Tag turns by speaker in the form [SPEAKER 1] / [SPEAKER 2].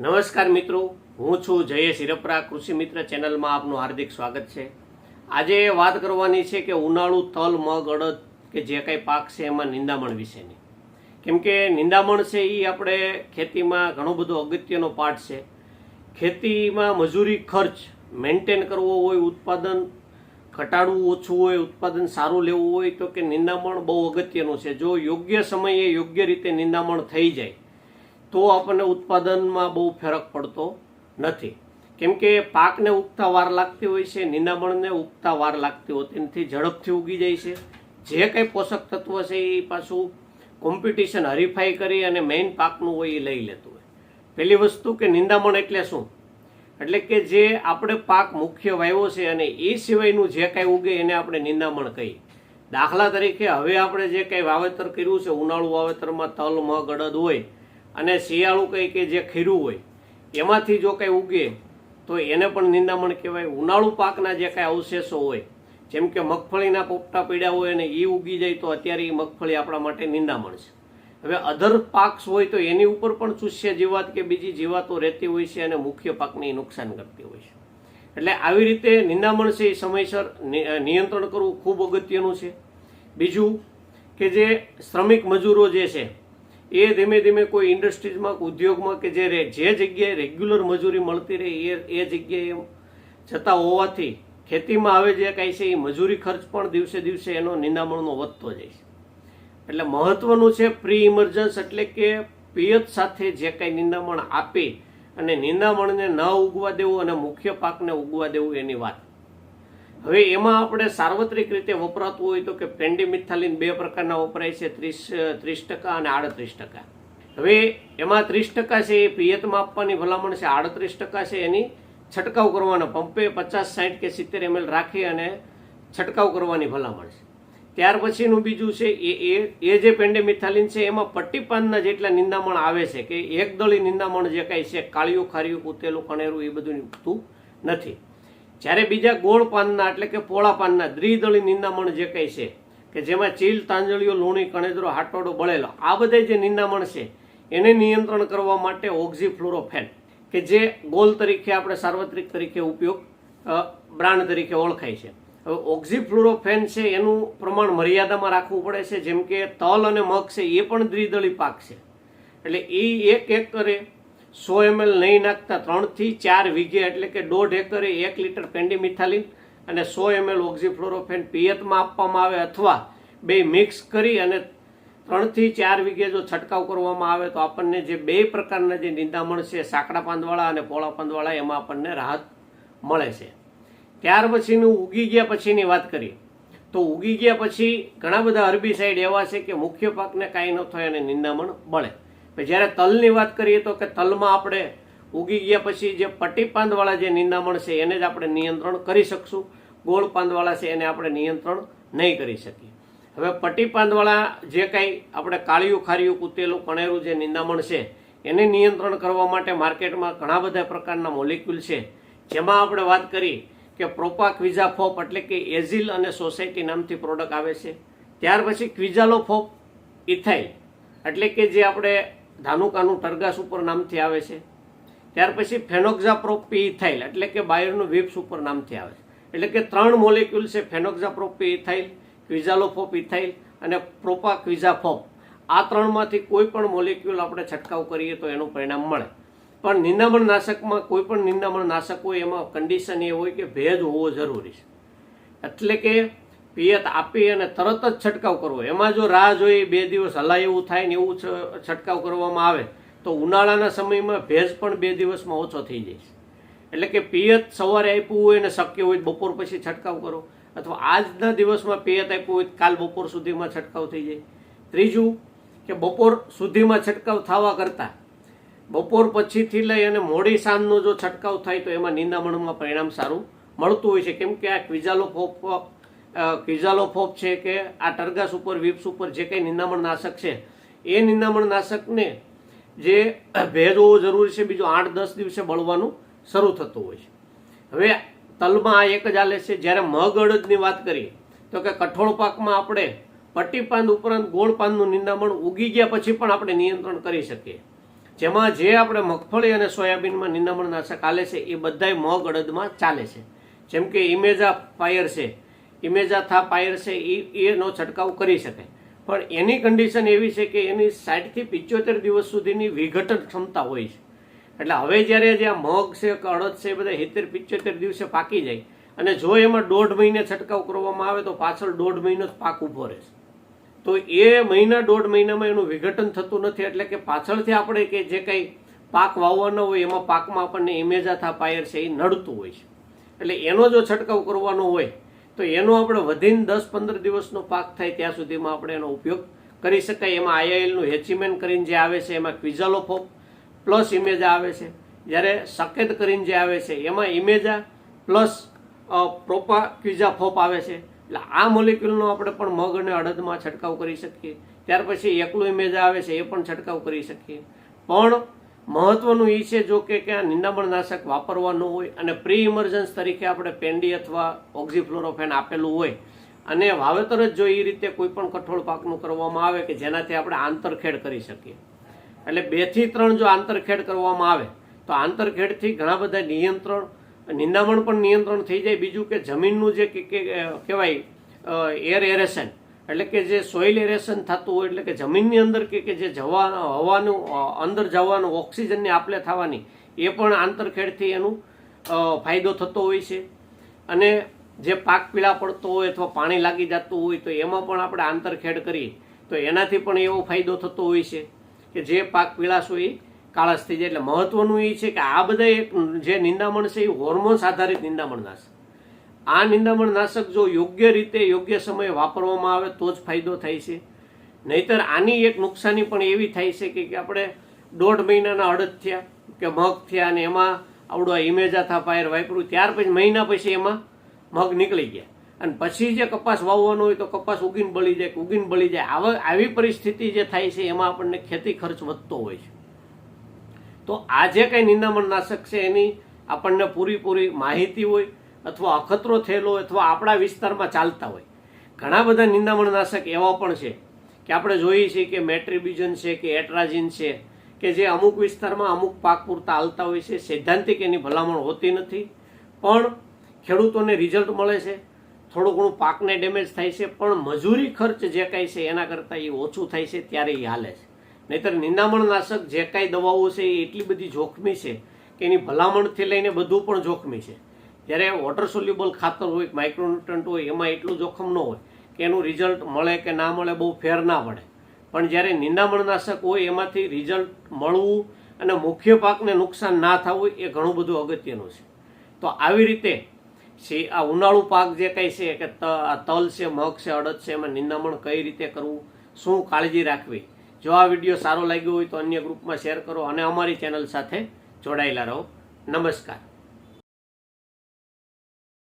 [SPEAKER 1] નમસ્કાર મિત્રો, હું છું જયેશ હિરપરા, કૃષિ મિત્ર ચેનલમાં આપનું હાર્દિક સ્વાગત છે. આજે વાત કરવાની છે કે ઉનાળુ તલ, મગ, અડદ કે જે કંઈ પાક છે એમાં નિંદામણ વિશેની. કેમ કે નિંદામણ છે એ આપણે ખેતીમાં ઘણો બધો અગત્યનો પાઠ છે. ખેતીમાં મજૂરી ખર્ચ મેન્ટેન કરવો હોય, ઉત્પાદન ઘટાડવું ઓછું હોય, ઉત્પાદન સારું લેવું હોય, તો કે નિંદામણ બહુ અગત્યનું છે. જો યોગ્ય સમયે યોગ્ય રીતે નિંદામણ થઈ જાય તો આપણને ઉત્પાદનમાં બહુ ફરક પડતો નથી. કેમ કે પાકને ઉગતા વાર લાગતી હોય છે નિંદામણને ઉગતા વાર લાગતી હોતી નથી ઝડપથી ઉગી જાય છે. જે કંઈ પોષક તત્વ છે એ પાછું કોમ્પિટિશન હરીફાઈ કરી અને મેઇન પાકનું હોય એ લઈ લેતું હોય. પહેલી વસ્તુ કે નિંદામણ એટલે શું? એટલે કે જે આપણે પાક મુખ્ય વાવ્યો છે અને એ સિવાયનું જે કાંઈ ઉગે એને આપણે નિંદામણ કહીએ. દાખલા તરીકે હવે આપણે જે કંઈ વાવેતર કર્યું છે, ઉનાળુ વાવેતરમાં તલ, મગ, અડદ હોય અને શિયાળું કંઈ કે જે ખીરું હોય, એમાંથી જો કંઈ ઉગે, તો એને પણ નિંદામણ કહેવાય. ઉનાળુ પાકના જે કાંઈ અવશેષો હોય, જેમ કે મગફળીના પોપટા પીડ્યા હોય અને એ ઉગી જાય, તો અત્યારે એ મગફળી આપણા માટે નિંદામણ છે. હવે અધર પાક્સ હોય તો એની ઉપર પણ ચૂસ્ય જીવાત કે બીજી જીવાતો રહેતી હોય છે અને મુખ્ય પાકને નુકસાન કરતી હોય છે. એટલે આવી રીતે નિંદામણ છે એ સમયસર નિયંત્રણ કરવું ખૂબ અગત્યનું છે. બીજું કે જે શ્રમિક મજૂરો જે છે એ ધીમે ધીમે કોઈ ઇન્ડસ્ટ્રીઝમાં ઉદ્યોગમાં કે જે જે જગ્યાએ રેગ્યુલર મજૂરી મળતી રહે, એ એ જગ્યાએ જતા હોવાથી ખેતીમાં હવે જે કાંઈ છે, એ મજૂરી ખર્ચ પણ દિવસે દિવસે એનો નિંદામણનો વધતો જાય છે. એટલે મહત્વનું છે પ્રી ઇમરજન્સ એટલે કે પિયત સાથે જે કાંઈ નિંદામણ આપે અને નિંદામણને ન ઉગવા દેવું અને મુખ્ય પાકને ઉગવા દેવું એની વાત. હવે એમાં આપણે સાર્વત્રિક રીતે વપરાતું હોય તો કે પેન્ડીમિથાલિન બે પ્રકારના વપરાય છે, ત્રીસ ત્રીસ ટકા અને આડત્રીસ ટકા. હવે એમાં ત્રીસ ટકા છે એ પિયતમાં આપવાની ભલામણ છે, આડત્રીસ ટકા છે એની છંટકાવ કરવાનો, પંપે પચાસ, સાઠ કે સિત્તેર એમએલ રાખી અને છંટકાવ કરવાની ભલામણ છે. ત્યાર પછીનું બીજું છે એ એ એ જે પેન્ડેમિથાલિન છે એમાં પટ્ટીપાનના જેટલા નિંદામણ આવે છે કે એકદળી નિંદામણ જે કાંઈ છે, કાળિયું, ખારિયું કૂતેલું કણેરું એ બધું નથી. જ્યારે બીજા ગોળ પાનના એટલે કે પોળા પાનના દ્વિદળી નિંદામણ જે કંઈ છે, કે જેમાં ચીલ, તાંજળીઓ, લૂણી કણેદરો હાટોડો બળેલો, આ બધા જે નિંદામણ છે, એને નિયંત્રણ કરવા માટે ઓક્ઝીફ્લોરોફેન, કે જે ગોલ તરીકે આપણે સાર્વત્રિક તરીકે ઉપયોગ બ્રાન્ડ તરીકે ઓળખાય છે. હવે ઓક્ઝીફ્લોરોફેન છે, એનું પ્રમાણ મર્યાદામાં રાખવું પડે છે, જેમ કે તલ અને મગ છે, એ પણ દ્વિદળી પાક છે. એટલે એ એક એકરે સો એમએલ નહીં નાખતા, ત્રણથી ચાર વીઘે, એટલે કે દોઢ એકરે એક લીટર પેન્ડીમિથાલિન અને સો એમએલ ઓક્ઝીફ્લોરોફેન પિયતમાં આપવામાં આવે અથવા બે મિક્સ કરી અને ત્રણથી ચાર વીઘે જો છંટકાવ કરવામાં આવે તો આપણને જે બે પ્રકારના જે નિંદામણ છે, સાંકડા પાંદવાળા અને પોળા પાંદવાળા, એમાં આપણને રાહત મળે છે. ત્યાર પછીનું ઉગી ગયા પછીની વાત કરીએ. તો ઉગી ગયા પછી ઘણા બધા હર્બીસાઇડ એવા છે કે મુખ્ય પાકને કાંઈ ન થાય અને નિંદામણ પછી જ્યારે તલની વાત કરીએ તો કે તલમાં આપણે ઉગી ગયા પછી જે પટ્ટી પાંદવાળા જે નિંદામણ છે એને જ આપણે નિયંત્રણ કરી શકશું. ગોળ પાંદવાળા છે એને આપણે નિયંત્રણ નહીં કરી શકીએ. હવે પટ્ટી પાંદવાળા જે કાંઈ આપણે કાળિયું, ખારિયું, કૂતેલું, કણેરું જે નિંદામણ છે એને નિયંત્રણ કરવા માટે માર્કેટમાં ઘણા બધા પ્રકારના મોલિક્યુલ છે. જેમાં આપણે વાત કરી કે પ્રોપા ક્વિઝાફોપ એટલે કે એઝિલ અને સોસાયટી નામથી પ્રોડક્ટ આવે છે. ત્યાર પછી ક્વિઝાલોફોપ ઇથાઇલ એટલે કે જે આપણે ધાનુકાનું ટરગાસ ઉપર નામથી આવે છે. ત્યાર પછી ફેનોક્ઝાપ્રોપી ઇથાઇલ, એટલે કે બાયરનું વિપ્સ ઉપર નામથી આવે છે. એટલે કે ત્રણ મોલેક્યુલ છે, ફેનોક્ઝાપ્રોપી ઇથાઇલ, ક્વિઝાલોફોપ ઇથાઇલ અને પ્રોપા ક્વિઝાફોપ. આ ત્રણમાંથી કોઈ પણ મોલેક્યુલ આપણે છંટકાવ કરીએ તો એનું પરિણામ મળે. પણ નિંદામણ નાશકમાં કોઈ પણ નિંદામણ નાશક હોય, એમાં કન્ડિશન એ હોય કે ભેજ હોવો જરૂરી છે. એટલે કે પિયત આપી અને તરત જ છંટકાવ કરવો. એમાં જો રાહ જોઈ બે દિવસ હલાય એવું થાય ને એવું છંટકાવ કરવામાં આવે, તો ઉનાળાના સમયમાં ભેજ પણ બે દિવસમાં ઓછો થઈ જાય છે. એટલે કે પિયત સવારે આપ્યું હોય અને શક્ય હોય બપોર પછી છંટકાવ કરો. અથવા આજના દિવસમાં પિયત આપ્યું હોય કાલ બપોર સુધીમાં છંટકાવ થઈ જાય. ત્રીજું કે બપોર સુધીમાં છંટકાવ થવા કરતાં બપોર પછીથી લઈ અને મોડી સાંજનો જો છંટકાવ થાય તો એમાં નિંદામણમાં પરિણામ સારું મળતું હોય છે. કેમ કે આ ક્વિઝાલોફોપ અ, ક્વિઝાલોફોપ છે કે આ ટર્ગસ ઉપર વિપ્સ ઉપર જે કંઈ નિંદામણ નાશક છે એ નિંદામણ નાશકને જે ભેજ હોવો જરૂરી છે બીજું આઠ દસ દિવસે બળવાનું શરૂ થતું હોય છે. હવે તલમાં આ એક જ આલે છે જ્યારે મગ અડદની વાત કરીએ તો કે કઠોળ પાકમાં આપણે પટ્ટી પાંદ ઉપરાંત ગોળ પાનનું નિંદામણ ઉગી ગયા પછી પણ આપણે નિયંત્રણ કરી શકીએ. જેમાં જે આપણે મગફળી અને સોયાબીનમાં નિંદામણ નાશક આલે છે એ બધાય મગ અડદમાં ચાલે છે. જેમ કે ઇમેજા ફાયર છે ઇમેજા થા ફાયર છે એ એનો છંટકાવ કરી શકે. પણ એની કન્ડિશન એવી છે કે એની સાઠથી પિચોતેર દિવસ સુધીની વિઘટન ક્ષમતા હોય છે. એટલે હવે જ્યારે જે મગ છે કે અડદ છે, એ બધા સિત્તેર પિચોતેર દિવસે પાકી જાય અને જો એમાં દોઢ મહિને છંટકાવ કરવામાં આવે તો પાછળ દોઢ મહિનો જ પાક ઊભો રહેશે તો એ મહિના દોઢ મહિનામાં એનું વિઘટન થતું નથી એટલે કે પાછળથી આપણે કે જે કંઈ પાક વાવવાનો હોય એમાં પાકમાં આપણને ઇમેજાથા પાયર છે એ નડતું હોય છે. એટલે એનો જો છંટકાવ કરવાનો હોય તો એનો આપણે વધીને દસ પંદર દિવસનો પાક થાય ત્યાં સુધીમાં આપણે એનો ઉપયોગ કરી શકાય. એમાં આઈઆઈએલનું હેચીમેન કરીને જે આવે છે, એમાં ક્વિઝાલોફોપ પ્લસ ઇમેજા આવે છે. જ્યારે સકેત કરીને જે આવે છે, એમાં ઇમેજા પ્લસ પ્રોપા ક્વિઝાફોપ આવે છે. એટલે આ મોલિક્યુલનો આપણે પણ મગ અને અડદમાં છંટકાવ કરી શકીએ. ત્યાર પછી એકલું ઇમેજા આવે છે, એ પણ છંટકાવ કરી શકીએ. પણ મહત્વનું એ છે, જો કે ક્યાં નિંદામણનાશક વાપરવાનું હોય અને પ્રી ઇમરજન્સ તરીકે આપણે પેન્ડી અથવા ઓક્ઝીફ્લોરોફેન આપેલું હોય. અને વાવેતર જ જો એ રીતે કોઈ પણ કઠોળ પાકનું કરવામાં આવે કે જેનાથી આપણે આંતરખેડ કરી શકીએ. એટલે બેથી ત્રણ જો આંતરખેડ કરવામાં આવે, તો આંતરખેડથી ઘણા બધા નિયંત્રણ, નિંદામણ પણ નિયંત્રણ થઈ જાય. બીજું કે જમીનનું જે કહેવાય એર એરેશન એટલે કે જે સોઇલ એરેશન થતું હોય, એટલે કે જમીનની અંદર કે કે જે જવા હવાનું અંદર જવાનું ઓક્સિજનની આપલે થવાની, એ પણ આંતરખેડથી એનું ફાયદો થતો હોય છે. અને જે પાક પીળા પડતો હોય અથવા પાણી લાગી જતું હોય, તો એમાં પણ આપણે આંતરખેડ કરીએ, તો એનાથી પણ એવો ફાયદો થતો હોય છે કે જે પાક પીળાશ હોય એ કાળાશ થઈ જાય. એટલે મહત્વનું એ છે કે આ બધા એક જે નિંદામણ છે એ હોર્મોન્સ આધારિત નિંદામણ નાશક આ નિંદામણ નાશક જો યોગ્ય રીતે યોગ્ય સમયે વાપરવામાં આવે તો જ ફાયદો થાય છે. નહીતર આની એક નુકસાની પણ એવી થાય છે કે આપણે દોઢ મહિનાના અડદ થયા કે મગ થયા અને એમાં આવડો આ ઇમેજાથા પાયર વાપર્યું ત્યાર પછી મહિના પછી એમાં મગ નીકળી ગયા. અને પછી જે કપાસ વાવવાનો હોય તો કપાસ ઉગીને બળી જાય, કે ઉગીને બળી જાય. આવા, આવી પરિસ્થિતિ જે થાય છે એમાં આપણને ખેતી ખર્ચ વધતો હોય છે. તો આ જે કંઈ નિંદામણ નાશક છે એની આપણને પૂરીપૂરી માહિતી હોય અથવા અખતરો થયેલો અથવા આપણા વિસ્તારમાં ચાલતા હોય. ઘણા બધા નિંદામણ નાશક એવા પણ છે કે આપણે જોઈએ છીએ કે મેટ્રીબ્યુજન છે કે એટ્રાજીન છે કે જે અમુક વિસ્તારમાં અમુક પાક પૂરતા હાલતા હોય છે, સૈદ્ધાંતિક એની ભલામણ હોતી નથી. પણ ખેડૂતોને રિઝલ્ટ મળે છે, થોડું ઘણું પાકને ડેમેજ થાય છે, પણ મજૂરી ખર્ચ જે કાંઈ છે એના કરતાં એ ઓછું થાય છે, ત્યારે એ હાલે છે. નહીતર નિંદામણનાશક જે કાંઈ દવાઓ છે એ એટલી બધી જોખમી છે કે એની ભલામણથી લઈને બધું પણ જોખમી છે. જ્યારે વોટર સોલ્યુબલ ખાતર હોય માઇક્રોન્યુટ્રન્ટ હોય, એમાં એટલું જોખમ ન હોય કે એનું રિઝલ્ટ મળે કે ના મળે, બહુ ફેર ના પડે. પણ જ્યારે નિંદામણનાશક હોય, એમાંથી રિઝલ્ટ મળવું અને મુખ્ય પાકને નુકસાન ના થવું એ ઘણું બધું અગત્યનું છે. તો આવી રીતે છે, આ ઉનાળુ પાક જે કંઈ છે કે આ તલ છે, મગ છે, અડદ છે, એમાં નિંદામણ કઈ રીતે કરવું, શું કાળજી રાખવી? જો આ વીડિયો સારો લાગ્યો હોય તો અન્ય ગ્રુપમાં શેર કરો અને અમારી ચેનલ સાથે જોડાયેલા રહો. નમસ્કાર.